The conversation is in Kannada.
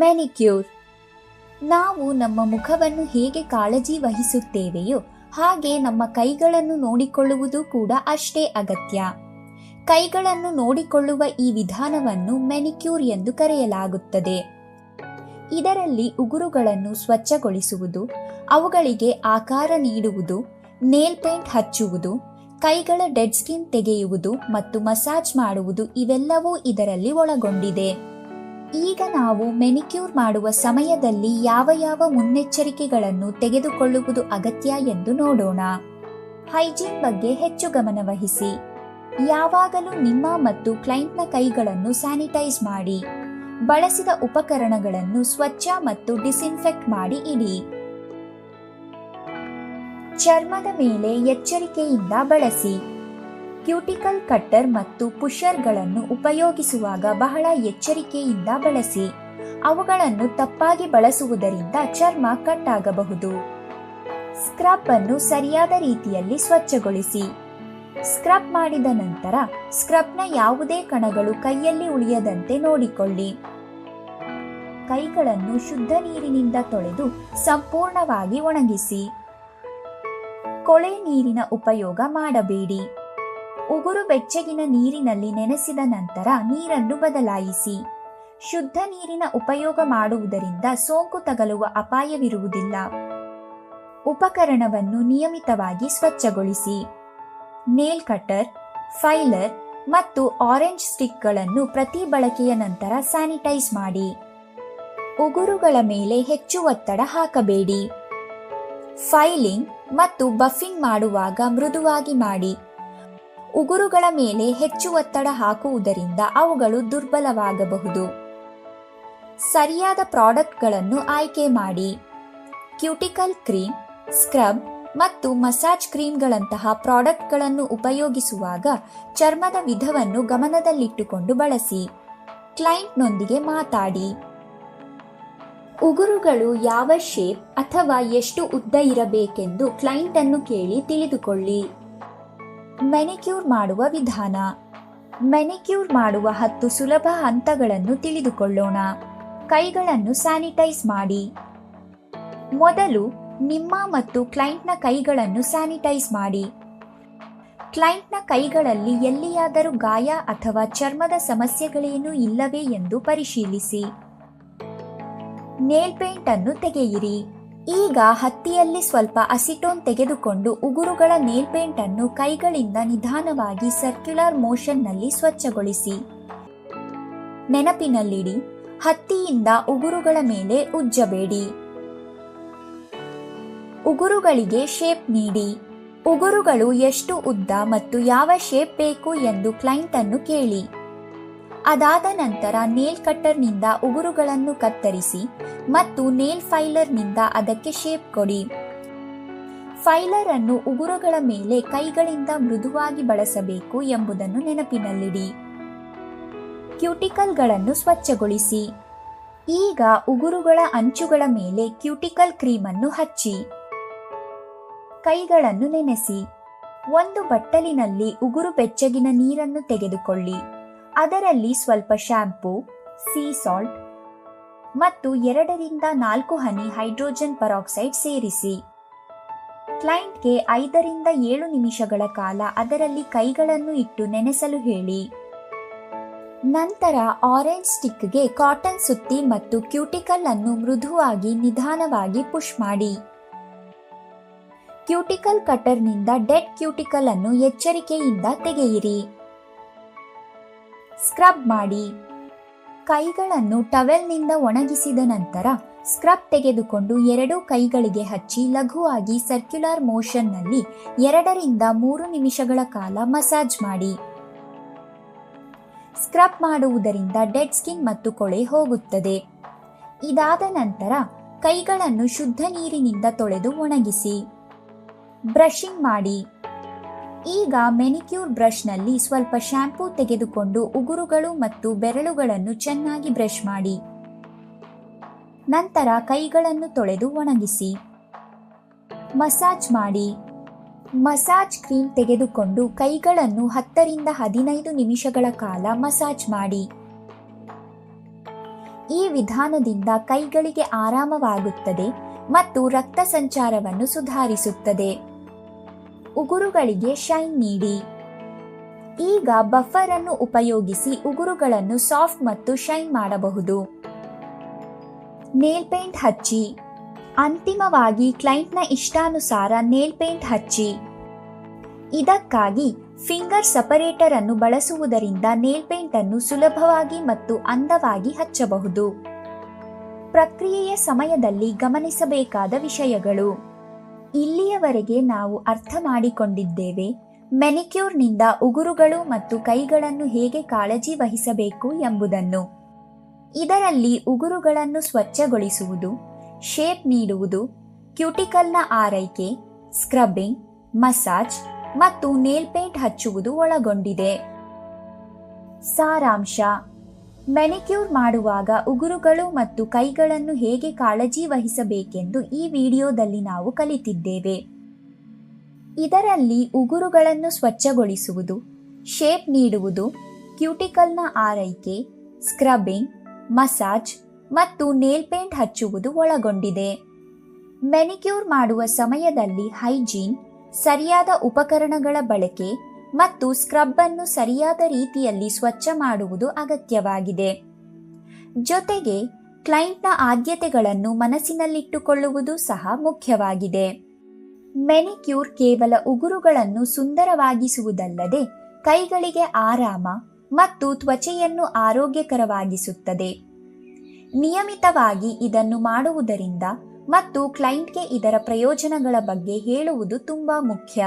ಮೆನಿಕ್ಯೂರ್ ನಾವು ನಮ್ಮ ಮುಖವನ್ನು ಹೇಗೆ ಕಾಳಜಿ ವಹಿಸುತ್ತೇವೆಯೋ ಹಾಗೆ ನಮ್ಮ ಕೈಗಳನ್ನು ನೋಡಿಕೊಳ್ಳುವುದು ಕೂಡ ಅಷ್ಟೇ ಅಗತ್ಯ. ಕೈಗಳನ್ನು ನೋಡಿಕೊಳ್ಳುವ ಈ ವಿಧಾನವನ್ನು ಮೆನಿಕ್ಯೂರ್ ಎಂದು ಕರೆಯಲಾಗುತ್ತದೆ. ಇದರಲ್ಲಿ ಉಗುರುಗಳನ್ನು ಸ್ವಚ್ಛಗೊಳಿಸುವುದು, ಅವುಗಳಿಗೆ ಆಕಾರ ನೀಡುವುದು, ನೇಲ್ ಪೇಂಟ್ ಹಚ್ಚುವುದು, ಕೈಗಳ ಡೆಡ್ ಸ್ಕಿನ್ ತೆಗೆಯುವುದು ಮತ್ತು ಮಸಾಜ್ ಮಾಡುವುದು ಇವೆಲ್ಲವೂ ಇದರಲ್ಲಿ ಒಳಗೊಂಡಿದೆ. ಈಗ ನಾವು ಮೆನಿಕ್ಯೂರ್ ಮಾಡುವ ಸಮಯದಲ್ಲಿ ಯಾವ ಯಾವ ಮುನ್ನೆಚ್ಚರಿಕೆಗಳನ್ನು ತೆಗೆದುಕೊಳ್ಳುವುದು ಅಗತ್ಯ ಎಂದು ನೋಡೋಣ. ಹೈಜೀನ್ ಬಗ್ಗೆ ಹೆಚ್ಚು ಗಮನವಹಿಸಿ. ಯಾವಾಗಲೂ ನಿಮ್ಮ ಮತ್ತು ಕ್ಲೈಂಟ್ನ ಕೈಗಳನ್ನು ಸ್ಯಾನಿಟೈಸ್ ಮಾಡಿ. ಬಳಸಿದ ಉಪಕರಣಗಳನ್ನು ಸ್ವಚ್ಛ ಮತ್ತು ಡಿಸ್ಇನ್ಫೆಕ್ಟ್ ಮಾಡಿ ಇಡಿ. ಚರ್ಮದ ಮೇಲೆ ಎಚ್ಚರಿಕೆಯಿಂದ ಬಳಸಿ. ಕ್ಯೂಟಿಕಲ್ ಕಟ್ಟರ್ ಮತ್ತು ಪುಷರ್ಗಳನ್ನು ಉಪಯೋಗಿಸುವಾಗ ಬಹಳ ಎಚ್ಚರಿಕೆಯಿಂದ ಬಳಸಿ. ಅವುಗಳನ್ನು ತಪ್ಪಾಗಿ ಬಳಸುವುದರಿಂದ ಚರ್ಮ ಕಟ್ ಆಗಬಹುದು ಸ್ಕ್ರಬ್ ಅನ್ನು ಸರಿಯಾದ ರೀತಿಯಲ್ಲಿ ಸ್ವಚ್ಛಗೊಳಿಸಿ. ಸ್ಕ್ರಬ್ ಮಾಡಿದ ನಂತರ ಸ್ಕ್ರಬ್ನ ಯಾವುದೇ ಕಣಗಳು ಕೈಯಲ್ಲಿ ಉಳಿಯದಂತೆ ನೋಡಿಕೊಳ್ಳಿ. ಕೈಗಳನ್ನು ಶುದ್ಧ ನೀರಿನಿಂದ ತೊಳೆದು ಸಂಪೂರ್ಣವಾಗಿ ಒಣಗಿಸಿ. ಕೊಳೆ ನೀರಿನ ಉಪಯೋಗ ಮಾಡಬೇಡಿ. ಉಗುರು ಬೆಚ್ಚಗಿನ ನೀರಿನಲ್ಲಿ ನೆನೆಸಿದ ನಂತರ ನೀರನ್ನು ಬದಲಾಯಿಸಿ. ಶುದ್ಧ ನೀರಿನ ಉಪಯೋಗ ಮಾಡುವುದರಿಂದ ಸೋಂಕು ತಗಲುವ ಅಪಾಯವಿರುವುದಿಲ್ಲ. ಉಪಕರಣವನ್ನು ನಿಯಮಿತವಾಗಿ ಸ್ವಚ್ಛಗೊಳಿಸಿ. ನೇಲ್ ಕಟರ್, ಫೈಲರ್ ಮತ್ತು ಆರೆಂಜ್ ಸ್ಟಿಕ್ಗಳನ್ನು ಪ್ರತಿ ಬಳಕೆಯ ನಂತರ ಸ್ಯಾನಿಟೈಸ್ ಮಾಡಿ. ಉಗುರುಗಳ ಮೇಲೆ ಹೆಚ್ಚು ಒತ್ತಡ ಹಾಕಬೇಡಿ. ಫೈಲಿಂಗ್ ಮತ್ತು ಬಫಿಂಗ್ ಮಾಡುವಾಗ ಮೃದುವಾಗಿ ಮಾಡಿ. ಉಗುರುಗಳ ಮೇಲೆ ಹೆಚ್ಚು ಒತ್ತಡ ಹಾಕುವುದರಿಂದ ಅವುಗಳು ದುರ್ಬಲವಾಗಬಹುದು. ಸರಿಯಾದ ಪ್ರಾಡಕ್ಟ್ಗಳನ್ನು ಆಯ್ಕೆ ಮಾಡಿ. ಕ್ಯೂಟಿಕಲ್ ಕ್ರೀಮ್, ಸ್ಕ್ರಬ್ ಮತ್ತು ಮಸಾಜ್ ಕ್ರೀಮ್ಗಳಂತಹ ಪ್ರಾಡಕ್ಟ್ಗಳನ್ನು ಉಪಯೋಗಿಸುವಾಗ ಚರ್ಮದ ವಿಧವನ್ನು ಗಮನದಲ್ಲಿಟ್ಟುಕೊಂಡು ಬಳಸಿ. ಕ್ಲೈಂಟ್ನೊಂದಿಗೆ ಮಾತಾಡಿ. ಉಗುರುಗಳು ಯಾವ ಶೇಪ್ ಅಥವಾ ಎಷ್ಟು ಉದ್ದ ಇರಬೇಕೆಂದು ಕ್ಲೈಂಟ್ ಅನ್ನು ಕೇಳಿ ತಿಳಿದುಕೊಳ್ಳಿ. ಮೆನಿಕ್ಯೂರ್ ಮಾಡುವ ವಿಧಾನ. ಮೆನಿಕ್ಯೂರ್ ಮಾಡುವ ಹತ್ತು ಸುಲಭ ಹಂತಗಳನ್ನು ತಿಳಿದುಕೊಳ್ಳೋಣ. ಕೈಗಳನ್ನು ಸ್ಯಾನಿಟೈಸ್ ಮಾಡಿ. ಮೊದಲು ನಿಮ್ಮ ಮತ್ತು ಕ್ಲೈಂಟ್ನ ಕೈಗಳನ್ನು ಸ್ಯಾನಿಟೈಸ್ ಮಾಡಿ. ಕ್ಲೈಂಟ್ನ ಕೈಗಳಲ್ಲಿ ಎಲ್ಲಿಯಾದರೂ ಗಾಯ ಅಥವಾ ಚರ್ಮದ ಸಮಸ್ಯೆಗಳೇನೂ ಇಲ್ಲವೇ ಎಂದು ಪರಿಶೀಲಿಸಿ. ನೇಲ್ ಪೇಂಟ್ ಅನ್ನು ತೆಗೆಯಿರಿ. ಈಗ ಹತ್ತಿಯಲ್ಲಿ ಸ್ವಲ್ಪ ಅಸಿಟೋನ್ ತೆಗೆದುಕೊಂಡು ಉಗುರುಗಳ ನೇಲ್ ಪೇಂಟ್ ಅನ್ನು ಕೈಗಳಿಂದ ನಿಧಾನವಾಗಿ ಸರ್ಕ್ಯುಲರ್ ಮೋಷನ್ನಲ್ಲಿ ಸ್ವಚ್ಛಗೊಳಿಸಿ. ನೆನಪಿನಲ್ಲಿಡಿ, ಹತ್ತಿಯಿಂದ ಉಗುರುಗಳ ಮೇಲೆ ಉಜ್ಜಬೇಡಿ. ಉಗುರುಗಳಿಗೆ ಶೇಪ್ ನೀಡಿ. ಉಗುರುಗಳು ಎಷ್ಟು ಉದ್ದ ಮತ್ತು ಯಾವ ಶೇಪ್ ಬೇಕು ಎಂದು ಕ್ಲೈಂಟ್ ಅನ್ನು ಕೇಳಿ. ಅದಾದ ನಂತರ ನೇಲ್ ಕಟ್ಟರ್ನಿಂದ ಉಗುರುಗಳನ್ನು ಕತ್ತರಿಸಿ ಮತ್ತು ನೇಲ್ ಫೈಲರ್ನಿಂದ ಅದಕ್ಕೆ ಶೇಪ್ ಕೊಡಿ. ಫೈಲರ್ ಅನ್ನು ಉಗುರುಗಳ ಮೇಲೆ ಕೈಗಳಿಂದ ಮೃದುವಾಗಿ ಬಳಸಬೇಕು ಎಂಬುದನ್ನು ನೆನಪಿನಲ್ಲಿಡಿ. ಕ್ಯೂಟಿಕಲ್ಗಳನ್ನು ಸ್ವಚ್ಛಗೊಳಿಸಿ. ಈಗ ಉಗುರುಗಳ ಅಂಚುಗಳ ಮೇಲೆ ಕ್ಯೂಟಿಕಲ್ ಕ್ರೀಮ್ ಅನ್ನು ಹಚ್ಚಿ. ಕೈಗಳನ್ನು ನೆನೆಸಿ. ಒಂದು ಬಟ್ಟಲಿನಲ್ಲಿ ಉಗುರು ಬೆಚ್ಚಗಿನ ನೀರನ್ನು ತೆಗೆದುಕೊಳ್ಳಿ. ಅದರಲ್ಲಿ ಸ್ವಲ್ಪ ಶ್ಯಾಂಪೂ ಸೀ ಸಾಲ್ಟ್ ಮತ್ತು ಎರಡರಿಂದ ನಾಲ್ಕು ಹನಿ ಹೈಡ್ರೋಜನ್ ಪರಾಕ್ಸೈಡ್ ಸೇರಿಸಿ. ಕ್ಲೈಂಟ್ಗೆ ಐದರಿಂದ ಏಳು ನಿಮಿಷಗಳ ಕಾಲ ಅದರಲ್ಲಿ ಕೈಗಳನ್ನು ಇಟ್ಟು ನೆನೆಸಲು ಹೇಳಿ. ನಂತರ ಆರೆಂಜ್ ಸ್ಟಿಕ್ಗೆ ಕಾಟನ್ ಸುತ್ತಿ ಮತ್ತು ಕ್ಯೂಟಿಕಲ್ ಅನ್ನು ಮೃದುವಾಗಿ ನಿಧಾನವಾಗಿ ಪುಷ್ ಮಾಡಿ. ಕ್ಯೂಟಿಕಲ್ ಕಟರ್ನಿಂದ ಡೆಡ್ ಕ್ಯೂಟಿಕಲ್ ಅನ್ನು ಎಚ್ಚರಿಕೆಯಿಂದ ತೆಗೆಯಿರಿ. ಸ್ಕ್ರಬ್ ಮಾಡಿ. ಕೈಗಳನ್ನು ಟವೆಲ್ನಿಂದ ಒಣಗಿಸಿದ ನಂತರ ಸ್ಕ್ರಬ್ ತೆಗೆದುಕೊಂಡು ಎರಡೂ ಕೈಗಳಿಗೆ ಹಚ್ಚಿ ಲಘುವಾಗಿ ಸರ್ಕ್ಯುಲರ್ ಮೋಷನ್ನಲ್ಲಿ ಎರಡರಿಂದ ಮೂರು ನಿಮಿಷಗಳ ಕಾಲ ಮಸಾಜ್ ಮಾಡಿ. ಸ್ಕ್ರಬ್ ಮಾಡುವುದರಿಂದ ಡೆಡ್ ಸ್ಕಿನ್ ಮತ್ತು ಕೊಳೆ ಹೋಗುತ್ತದೆ. ಇದಾದ ನಂತರ ಕೈಗಳನ್ನು ಶುದ್ಧ ನೀರಿನಿಂದ ತೊಳೆದು ಒಣಗಿಸಿ. ಬ್ರಷಿಂಗ್ ಮಾಡಿ. ಈಗ ಮೆನಿಕ್ಯೂರ್ ಬ್ರಷ್ನಲ್ಲಿ ಸ್ವಲ್ಪ ಶ್ಯಾಂಪೂ ತೆಗೆದುಕೊಂಡು ಉಗುರುಗಳು ಮತ್ತು ಬೆರಳುಗಳನ್ನು ಚೆನ್ನಾಗಿ ಬ್ರಷ್ ಮಾಡಿ. ನಂತರ ಕೈಗಳನ್ನು ತೊಳೆದು ಒಣಗಿಸಿ. ಮಸಾಜ್ ಮಾಡಿ. ಮಸಾಜ್ ಕ್ರೀಮ್ ತೆಗೆದುಕೊಂಡು ಕೈಗಳನ್ನು ಹತ್ತರಿಂದ ಹದಿನೈದು ನಿಮಿಷಗಳ ಕಾಲ ಮಸಾಜ್ ಮಾಡಿ. ಈ ವಿಧಾನದಿಂದ ಕೈಗಳಿಗೆ ಆರಾಮವಾಗುತ್ತದೆ ಮತ್ತು ರಕ್ತ ಸಂಚಾರವನ್ನು ಸುಧಾರಿಸುತ್ತದೆ. ಉಗುರುಗಳಿಗೆ ಶೈನ್ ನೀಡಿ. ಈಗ ಬಫರ್ ಅನ್ನು ಉಪಯೋಗಿಸಿ ಉಗುರುಗಳನ್ನು ಸಾಫ್ಟ್ ಮತ್ತು ಶೈನ್ ಮಾಡಬಹುದು. ನೇಲ್ ಪೇಂಟ್ ಹಚ್ಚಿ. ಅಂತಿಮವಾಗಿ ಕ್ಲೈಂಟ್ನ ಇಷ್ಟಾನುಸಾರ ನೇಲ್ ಪೇಂಟ್ ಹಚ್ಚಿ. ಇದಕ್ಕಾಗಿ ಫಿಂಗರ್ ಸಪರೇಟರ್ ಅನ್ನು ಬಳಸುವುದರಿಂದ ನೇಲ್ ಪೇಂಟ್ ಅನ್ನು ಸುಲಭವಾಗಿ ಮತ್ತು ಅಂದವಾಗಿ ಹಚ್ಚಬಹುದು. ಪ್ರಕ್ರಿಯೆಯ ಸಮಯದಲ್ಲಿ ಗಮನಿಸಬೇಕಾದ ವಿಷಯಗಳು. ಇಲ್ಲಿಯವರೆಗೆ ನಾವು ಅರ್ಥ ಮಾಡಿಕೊಂಡಿದ್ದೇವೆ ಮೆನಿಕ್ಯೂರ್ನಿಂದ ಉಗುರುಗಳು ಮತ್ತು ಕೈಗಳನ್ನು ಹೇಗೆ ಕಾಳಜಿ ವಹಿಸಬೇಕು ಎಂಬುದನ್ನು. ಇದರಲ್ಲಿ ಉಗುರುಗಳನ್ನು ಸ್ವಚ್ಛಗೊಳಿಸುವುದು, ಶೇಪ್ ನೀಡುವುದು, ಕ್ಯೂಟಿಕಲ್ನ ಆರೈಕೆ, ಸ್ಕ್ರಬ್ಬಿಂಗ್, ಮಸಾಜ್ ಮತ್ತು ನೇಲ್ ಪೇಂಟ್ ಹಚ್ಚುವುದು ಒಳಗೊಂಡಿದೆ. ಸಾರಾಂಶ ಮೆನಿಕ್ಯೂರ್ ಮಾಡುವಾಗ ಉಗುರುಗಳು ಮತ್ತು ಕೈಗಳನ್ನು ಹೇಗೆ ಕಾಳಜಿ ವಹಿಸಬೇಕೆಂದು ಈ ವಿಡಿಯೋದಲ್ಲಿ ನಾವು ಕಲಿತಿದ್ದೇವೆ. ಇದರಲ್ಲಿ ಉಗುರುಗಳನ್ನು ಸ್ವಚ್ಛಗೊಳಿಸುವುದು, ಶೇಪ್ ನೀಡುವುದು ಕ್ಯೂಟಿಕಲ್ನ ಆರೈಕೆ, ಸ್ಕ್ರಬ್ಬಿಂಗ್, ಮಸಾಜ್ ಮತ್ತು ನೇಲ್ ಪೇಂಟ್ ಹಚ್ಚುವುದು ಒಳಗೊಂಡಿದೆ. ಮೆನಿಕ್ಯೂರ್ ಮಾಡುವ ಸಮಯದಲ್ಲಿ ಹೈಜೀನ್, ಸರಿಯಾದ ಉಪಕರಣಗಳ ಬಳಕೆ ಮತ್ತು ಸ್ಕ್ರಬ್ ಅನ್ನು ಸರಿಯಾದ ರೀತಿಯಲ್ಲಿ ಸ್ವಚ್ಛ ಮಾಡುವುದು ಅಗತ್ಯವಾಗಿದೆ. ಜೊತೆಗೆ, ಕ್ಲೈಂಟ್ನ ಆದ್ಯತೆಗಳನ್ನು ಮನಸ್ಸಿನಲ್ಲಿಟ್ಟುಕೊಳ್ಳುವುದು ಸಹ ಮುಖ್ಯವಾಗಿದೆ. ಮೆನಿಕ್ಯೂರ್ ಕೇವಲ ಉಗುರುಗಳನ್ನು ಸುಂದರವಾಗಿಸುವುದಲ್ಲದೆ, ಕೈಗಳಿಗೆ ಆರಾಮ ಮತ್ತು ತ್ವಚೆಯನ್ನು ಆರೋಗ್ಯಕರವಾಗಿಸುತ್ತದೆ. ನಿಯಮಿತವಾಗಿ ಇದನ್ನು ಮಾಡುವುದರಿಂದ ಮತ್ತು ಕ್ಲೈಂಟ್ಗೆ ಇದರ ಪ್ರಯೋಜನಗಳ ಬಗ್ಗೆ ಹೇಳುವುದು ತುಂಬಾ ಮುಖ್ಯ.